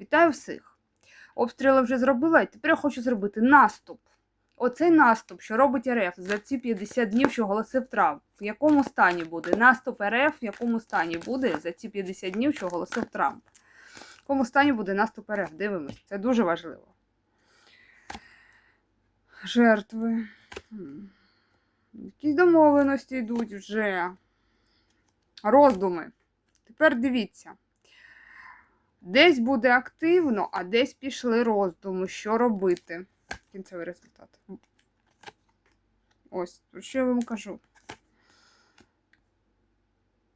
Вітаю всіх! Обстріли вже зробила, і тепер я хочу зробити наступ. Оцей наступ, що робить РФ за ці 50 днів, що оголосив Трамп. В якому стані буде? Наступ РФ в якому стані буде за ці 50 днів, що оголосив Трамп? В якому стані буде наступ РФ? Дивимось. Це дуже важливо. Жертви. Якісь домовленості йдуть вже. Роздуми. Тепер дивіться. Десь буде активно, а десь пішли роздуми, що робити. Кінцевий результат. Ось, що я вам кажу.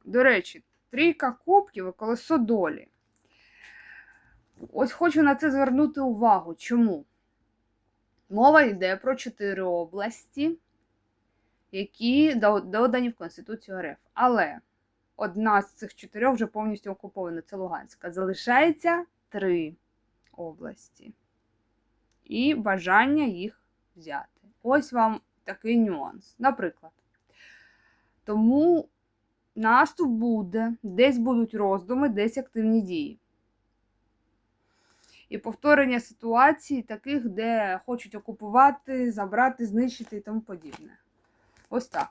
До речі, трійка кубків і колесо долі. Ось хочу на це звернути увагу. Чому? Мова йде про чотири області, які додані в Конституцію РФ. Але одна з цих чотирьох вже повністю окупована це Луганська. Залишається три області. І бажання їх взяти. Ось вам такий нюанс. Наприклад. Тому наступ буде, десь будуть роздуми, десь активні дії. І повторення ситуацій, таких, де хочуть окупувати, забрати, знищити і тому подібне. Ось так.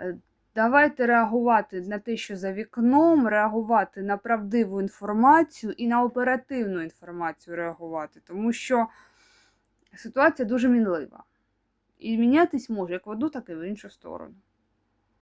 Е, Давайте реагувати на те, що за вікном, реагувати на правдиву інформацію і на оперативну інформацію реагувати, тому що ситуація дуже мінлива. І мінятись може як в одну, так і в іншу сторону.